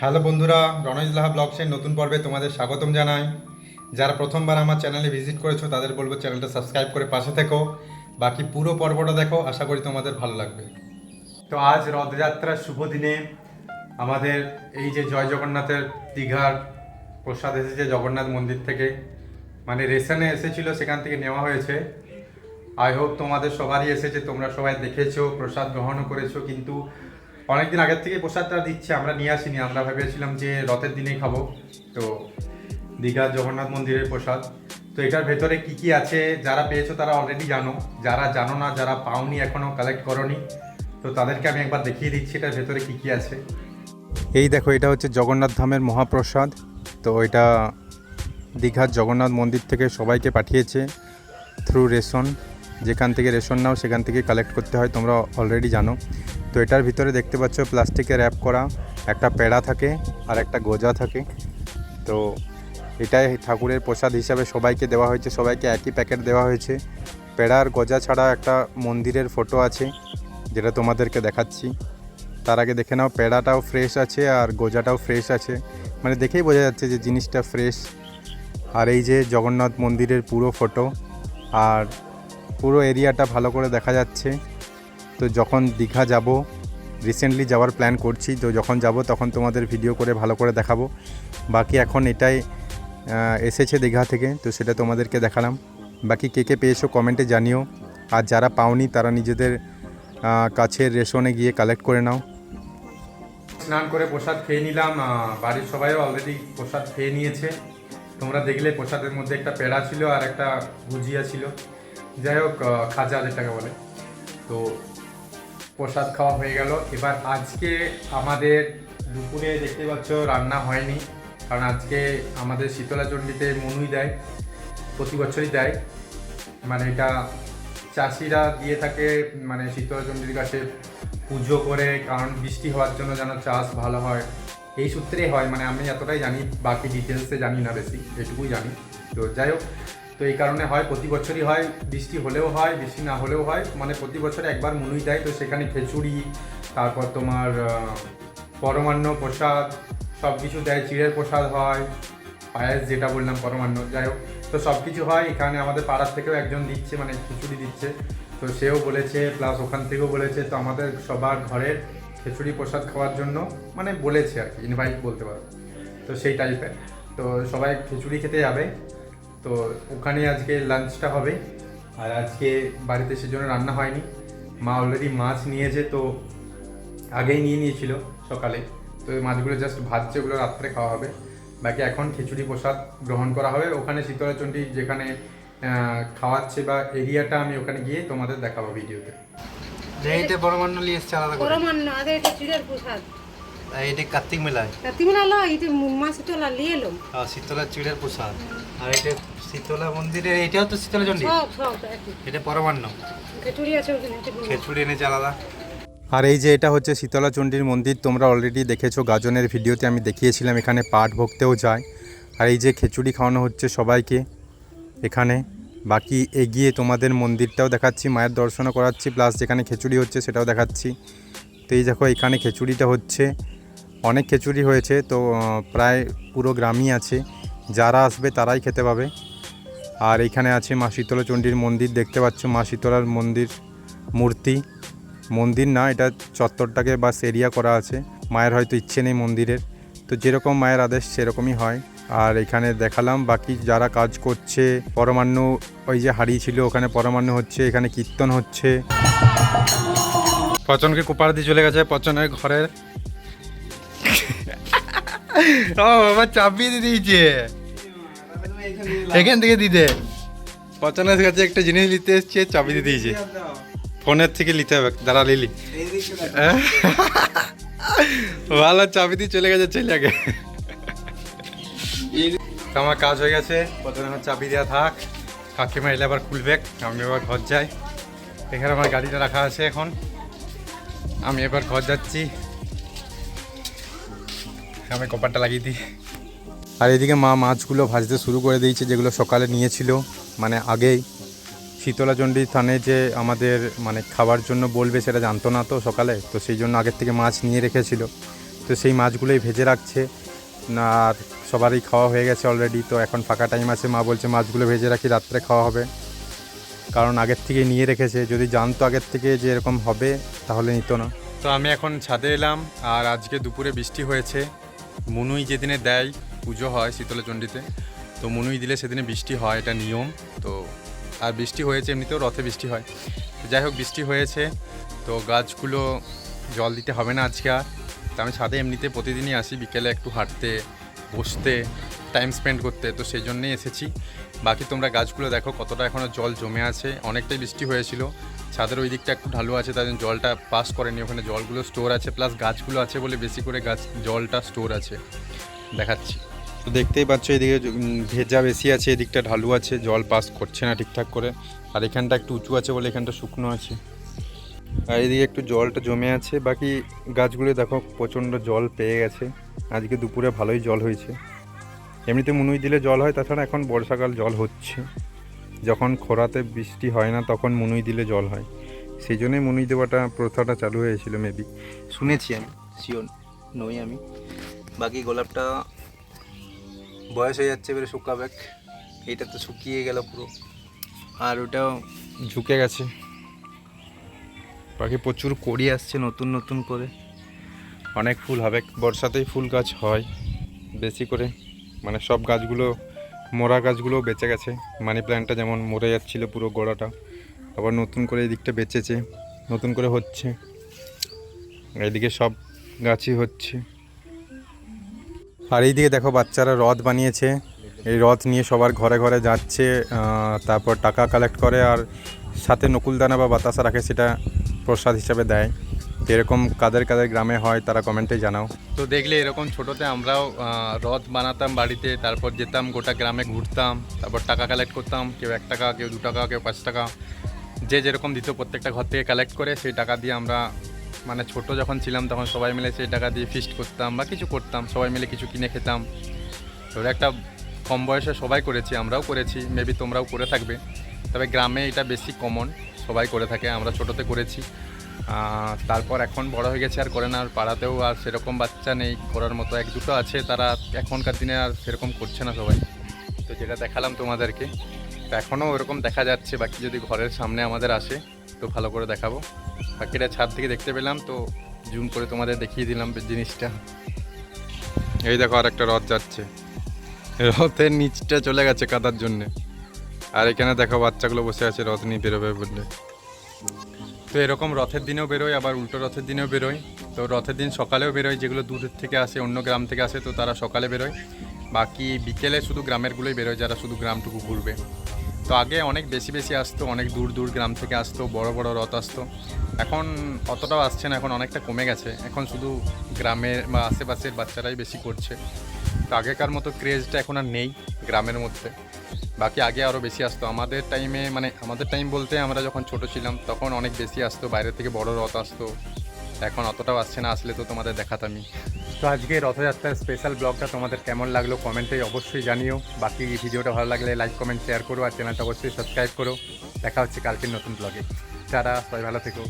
Hello বন্ধুরা রণজ লাহা ব্লগসের নতুন পর্বে তোমাদের স্বাগতম জানাই। যারা প্রথমবার আমার চ্যানেলে ভিজিট করেছ, তাদের বলব চ্যানেলটা সাবস্ক্রাইব করে পাশে থেকো। বাকি পুরো পর্বটা দেখো, আশা করি তোমাদের ভালো লাগবে। তো আজ রথযাত্রার শুভ দিনে আমাদের এই যে জয় জগন্নাথের দীঘার প্রসাদ এসেছে জগন্নাথ মন্দির থেকে। মানে রেশনে এসেছিল, সেখান থেকে নেওয়া হয়েছে। আই হোপ তোমাদের সবারই এসেছে, তোমরা সবাই দেখেছ, প্রসাদ গ্রহণও করেছ, কিন্তু অনেকদিন আগের থেকে প্রসাদটা দিচ্ছে, আমরা নিয়ে আসিনি, আমরা ভেবেছিলাম যে রথের দিনেই খাব। তো দীঘার জগন্নাথ মন্দিরের প্রসাদ। তো এটার ভেতরে কি কি আছে যারা পেয়েছ তারা অলরেডি জানো। যারা জানো না, যারা পাওনি এখনও কালেক্ট করনি, তো তাদেরকে আমি একবার দেখিয়ে দিচ্ছি এটার ভেতরে কি কি আছে। এই দেখো, এটা হচ্ছে জগন্নাথ ধামের মহাপ্রসাদ। তো এটা দীঘার জগন্নাথ মন্দির থেকে সবাইকে পাঠিয়েছে থ্রু রেশন। যেখান থেকে রেশন নাও, সেখান থেকে কালেক্ট করতে হয়, তোমরা অলরেডি জানো। তো এটার ভিতরে দেখতে পাচ্ছ প্লাস্টিকে র্যাপ করা, একটা পেড়া থাকে আর একটা গোজা থাকে। তো এটাই ঠাকুরের প্রসাদ হিসাবে সবাইকে দেওয়া হয়েছে, সবাইকে একই প্যাকেট দেওয়া হয়েছে। পেড়া আর গজা ছাড়া একটা মন্দিরের ফটো আছে, যেটা তোমাদেরকে দেখাচ্ছি। তার আগে দেখে নাও, পেড়াটাও ফ্রেশ আছে আর গোজাটাও ফ্রেশ আছে। মানে দেখেই বোঝা যাচ্ছে যে জিনিসটা ফ্রেশ আর এই যে জগন্নাথ মন্দিরের পুরো ফটো আর পুরো এরিয়াটা ভালো করে দেখা যাচ্ছে। তো যখন দীঘা যাব রিসেন্টলি যাওয়ার প্ল্যান করছি, তো যখন যাব তখন তোমাদের ভিডিও করে ভালো করে দেখাবো। বাকি এখন এটাই এসেছে দীঘা থেকে, তো সেটা তোমাদেরকে দেখালাম। বাকি কে কে পেয়েছ কমেন্টে জানিও। আর যারা পাওনি তারা নিজেদের কাছের রেশনে গিয়ে কালেক্ট করে নাও। স্নান করে প্রসাদ খেয়ে নিলাম বাড়ির সবাইও অলরেডি প্রসাদ খেয়ে নিয়েছে। তোমরা দেখলে প্রসাদের মধ্যে একটা পেড়া ছিল আর একটা ভুজিয়া ছিল। যাই হোক খাজা যেটাকে বলে। তো প্রসাদ খাওয়া হয়ে গেল। এবার আজকে আমাদের দুপুরে দেখতে পাচ্ছ রান্না হয়নি, কারণ আজকে আমাদের শীতলা চণ্ডীতে মনুই দেয়, প্রতি বছরই দেয়। মানে এটা চাষিরা দিয়ে থাকে মানে শীতলা চণ্ডীর কাছে পুজো করে, কারণ বৃষ্টি হওয়ার জন্য যেন চাষ ভালো হয়। এই সূত্রেই হয় মানে আমি এতটাই জানি, বাকি ডিটেলসে জানি না বেশি, এটুকুই জানি। তো যাই হোক তো এই কারণে হয়, প্রতি বছরই হয়, বৃষ্টি হলেও হয়, বৃষ্টি না হলেও হয়। মানে প্রতি বছরে একবার মুনুই দেয়, তো সেখানে খিচুড়ি, তারপর তোমার পরমান্ন প্রসাদ সব কিছু দেয়, চিড়ের প্রসাদ হয়, পায়েস যেটা বললাম পরমান্ন, যাই হোক। তো সব কিছু হয়, এখানে আমাদের পাড়ার থেকেও একজন দিচ্ছে মানে খিচুড়ি দিচ্ছে। তো সেও বলেছে প্লাস ওখান থেকেও বলেছে, তো আমাদের সবার ঘরের খিচুড়ি প্রসাদ খাওয়ার জন্য মানে বলেছে আর কি ইনভাইট বলতে পারো। তো সেই টাইপের তো সবাই খিচুড়ি খেতে যাবে। তো ওখানে আজকে লাঞ্চটা হবে। আর আজকে বাড়িতে সেজন্য রান্না হয়নি। মা অলরেডি মাছ নিয়েছে তো আগেই নিয়ে নিয়েছিল সকালে। তো এই মাছগুলো জাস্ট ভাজছে ওগুলো রাত্রে খাওয়া হবে। বাকি এখন খিচুড়ি প্রসাদ গ্রহণ করা হবে। ওখানে শীতলাচণ্ডী যেখানে খাওয়াচ্ছে বা এরিয়াটা আমি ওখানে গিয়ে তোমাদের দেখাবো ভিডিওতে এইটা পরমান্ন নিয়ে এসছে আলাদা করে। পরমান্ন আগে এটা চিড়ের প্রসাদ। এটা কার্তিক মেলায় রাত্রিবেলা লো এটা মাছ তোলা নিয়ে এলো। আর শীতলা চিড়ের প্রসাদ। আর এটা শীতলা মন্দিরের এটাও তো শীতলা চণ্ডী? এটা পরমান্ন। খিচুড়ি আছে ওখানে খেচুড়ি এনেছে আলাদা। আর এই যে এটা হচ্ছে শীতলা চণ্ডীর মন্দির তোমরা অলরেডি দেখেছ গাজনের ভিডিওতে আমি দেখিয়েছিলাম এখানে পাট ভক্তেও যায়। আর এই যে খিচুড়ি খাওয়ানো হচ্ছে সবাইকে এখানে। বাকি এগিয়ে তোমাদের মন্দিরটাও দেখাচ্ছি মায়ের দর্শনও করাচ্ছি প্লাস যেখানে খিচুড়ি হচ্ছে সেটাও দেখাচ্ছি। তো এই দেখো এখানে খিচুড়িটা হচ্ছে। অনেক খিচুড়ি হয়েছে, তো প্রায় পুরো গ্রামই আছে। যারা আসবে তারাই খেতে পাবে। আর এখানে আছে মা শীতলা চণ্ডীর মন্দির, দেখতে পাচ্ছ মা শীতলার মন্দির মূর্তি। মন্দির না, এটা চত্বরটাকে বাস এরিয়া করা আছে। মায়ের হয়তো ইচ্ছে নেই মন্দিরের। তো যেরকম মায়ের আদেশ, সেরকমই হয়। আর এখানে দেখালাম, বাকি যারা কাজ করছে, পরমান্ন ওই যে হারিয়ে ছিল, ওখানে পরমান্ন হচ্ছে, এখানে কীর্তন হচ্ছে। পচনকে কুপার দিয়ে চলে গেছে, পচনের ঘরের ও, বাবা চাবি দিয়ে দিয়েছে। এখান থেকে দিতে। পচনের কাছে একটা জিনিস নিতে এসছে চাবি দিয়ে দিয়েছে। ফোনের থেকে নিতে হবে, দাঁড়া, লিলি। ভালো চাবি দিয়ে চলে গেছে ছেলেকে তো আমার কাজ হয়ে গেছে প্রথমে আমার চাবি দেওয়া থাক। কাকিমা এলে আবার খুলবে, আমি আবার ঘর যাই। এখানে আমার গাড়িটা রাখা আছে এখন। আমি এবার ঘর যাচ্ছি। আমি কপারটা লাগিয়ে দিই। আর এদিকে মা মাছগুলো ভাজতে শুরু করে দিয়েছে যেগুলো সকালে নিয়েছিল। মানে আগেই শীতলাচণ্ডী থানে যে আমাদের মানে খাবার জন্য বলবে সেটা জানতো না তো সকালে তো সেই জন্য আগের থেকে মাছ নিয়ে রেখেছিল। তো সেই মাছগুলোই ভেজে রাখছে। না আর সবারই খাওয়া হয়ে গেছে অলরেডি তো এখন ফাঁকা টাইম আছে। মা বলছে মাছগুলো ভেজে রাখি রাত্রে খাওয়া হবে। কারণ আগের থেকে নিয়ে রেখেছে। যদি জানতো আগের থেকে যে এরকম হবে তাহলে নিত না। তো আমি এখন ছাদে এলাম আর আজকে দুপুরে বৃষ্টি হয়েছে। মুনুই যেদিনে দেয় পুজো হয় শীতলচণ্ডীতে তো মুনুই দিলে সেদিনে বৃষ্টি হয়, এটা নিয়ম। তো আর বৃষ্টি হয়েছে, এমনিতেও রথে বৃষ্টি হয়। তো যাই হোক, বৃষ্টি হয়েছে, তো গাছগুলো জল দিতে হবে না আজকে আর। তো আমি ছাদে এমনিতে প্রতিদিনই আসি, বিকেলে একটু হাঁটতে, বসতে, টাইম স্পেন্ড করতে, তো সেই জন্যেই এসেছি। বাকি তোমরা গাছগুলো দেখো, কতটা এখনও জল জমে আছে। অনেকটাই বৃষ্টি হয়েছিল ছাদের ওই দিকটা একটু ঢালু আছে তাই জন্য জলটা পাস করেনি। ওখানে জলগুলো স্টোর আছে প্লাস গাছগুলো আছে বলে বেশি করে গাছ, জলটা স্টোর আছে। দেখাচ্ছি। তো দেখতেই পাচ্ছ, এদিকে ভেজা বেশি আছে, এদিকটা ঢালু আছে, জল পাস করছে না ঠিকঠাক করে। আর এখানটা একটু উঁচু আছে বলে এখানটা শুকনো আছে। আর এদিকে একটু জলটা জমে আছে, বাকি গাছগুলো দেখো প্রচণ্ড জল পেয়ে গেছে। আজকে দুপুরে ভালোই জল হয়েছে। এমনিতে মুনুই দিলে জল হয়, তাছাড়া এখন বর্ষাকাল জল হচ্ছে। যখন খরাতে বৃষ্টি হয় না, তখন মুনুই দিলে জল হয়। সেই জন্যই মুনুই দেওয়াটা প্রথাটা চালু হয়েছিল, মেবি। শুনেছি আমি শিওর নই আমি। বাকি গোলাপটা বয়স হয়ে যাচ্ছে এবারে শুকাবে এইটা তো শুকিয়ে গেল পুরো। আর ওটাও ঝুঁকে গেছে। বাকি প্রচুর কড়ি আসছে নতুন নতুন করে। অনেক ফুল হবে। বর্ষাতেই ফুল গাছ হয়, বেশি করে। মানে সব গাছগুলো মোরা গাছগুলো বেঁচে গেছে। মানি প্ল্যান্টটা যেমন মরে যাচ্ছিল পুরো গোড়াটা, আবার নতুন করে এই দিকটা বেঁচেছে, নতুন করে হচ্ছে। এইদিকে সব গাছই হচ্ছে। আর এইদিকে দেখো বাচ্চারা রথ বানিয়েছে। এই রথ নিয়ে সবার ঘরে ঘরে যাচ্ছে তারপর টাকা কালেক্ট করে আর সাথে নকুলদানা বা বাতাসা রাখে সেটা প্রসাদ হিসাবে দেয়। এরকম কাদের কাদের গ্রামে হয় তারা কমেন্টে জানাও। তো দেখলে এরকম ছোটোতে আমরাও রথ বানাতাম বাড়িতে, তারপর যেতাম গোটা গ্রামে ঘুরতাম, তারপর টাকা কালেক্ট করতাম, কেউ এক টাকা, কেউ দু টাকা, কেউ পাঁচ টাকা। যে যেরকম দিত প্রত্যেকটা ঘর থেকে কালেক্ট করে সেই টাকা দিয়ে আমরা মানে ছোট যখন ছিলাম তখন সবাই মিলে সেই টাকা দিয়ে ফিস্ট করতাম বা কিছু করতাম, সবাই মিলে কিছু কিনে খেতাম। ওটা একটা কম বয়সে সবাই করেছি, আমরাও করেছি মেবি তোমরাও করে থাকবে। তবে গ্রামে এটা বেশি কমন সবাই করে থাকে, আমরা ছোটোতে করেছি। তারপর এখন বড় হয়ে গেছে আর করে না, আর পাড়াতেও আর সেরকম বাচ্চা নেই, করার মতো এক দুটো আছে, তারা এখনকার দিনে আর সেরকম করছে না সবাই। তো যেটা দেখালাম তোমাদেরকে, তো এখনও ওরকম দেখা যাচ্ছে, বাকি যদি ঘরের সামনে আমাদের আসে, তো ভালো করে দেখাবো। বাকিটা ছাদ থেকে দেখতে পেলাম, তো জুম করে তোমাদের দেখিয়ে দিলাম জিনিসটা। এই দেখো আর একটা রথ যাচ্ছে। রথের নিচটা চলে গেছে কাদার জন্যে। আর এখানে দেখো বাচ্চাগুলো বসে আছে, রথ নিয়ে বেরোবে বললে। তো এরকম রথের দিনেও বেরোয়, আবার উল্টো রথের দিনেও বেরোয়। তো রথের দিন সকালেও বেরোয়, যেগুলো দূরের থেকে আসে, অন্য গ্রাম থেকে আসে, তো তারা সকালে বেরোয়। বাকি বিকেলে শুধু গ্রামেরগুলোই বেরোয়, যারা শুধু গ্রামটুকু ঘুরবে। তো আগে অনেক বেশি বেশি আসতো, অনেক দূর দূর গ্রাম থেকে আসতো, বড় বড় রথ আসতো। এখন অতটাও আসছে না, এখন অনেকটা কমে গেছে। এখন শুধু গ্রামের বা আশেপাশের বাচ্চারাই বেশি করছে। তো আগেকার মতো ক্রেজটা এখন আর নেই গ্রামের মধ্যে। বাকি আগে আরও বেশি আসতো। আমাদের টাইমে মানে আমাদের টাইম বলতে আমরা যখন ছোট ছিলাম, তখন অনেক বেশি আসতো, বাইরে থেকে বড় রথ আসতো। এখন অতটাও আসছে না, আসলে তো তোমাদের দেখাতামই। তো আজকে রথযাত্রার স্পেশাল ব্লগটা তোমাদের কেমন লাগল কমেন্টে অবশ্যই জানিও। বাকি ভিডিওটা ভালো লাগলে লাইক কমেন্ট শেয়ার করো, আর চ্যানেলটা অবশ্যই সাবস্ক্রাইব করো। দেখা হচ্ছে কালকের নতুন ব্লগে যারা সবাই ভালো থেকো।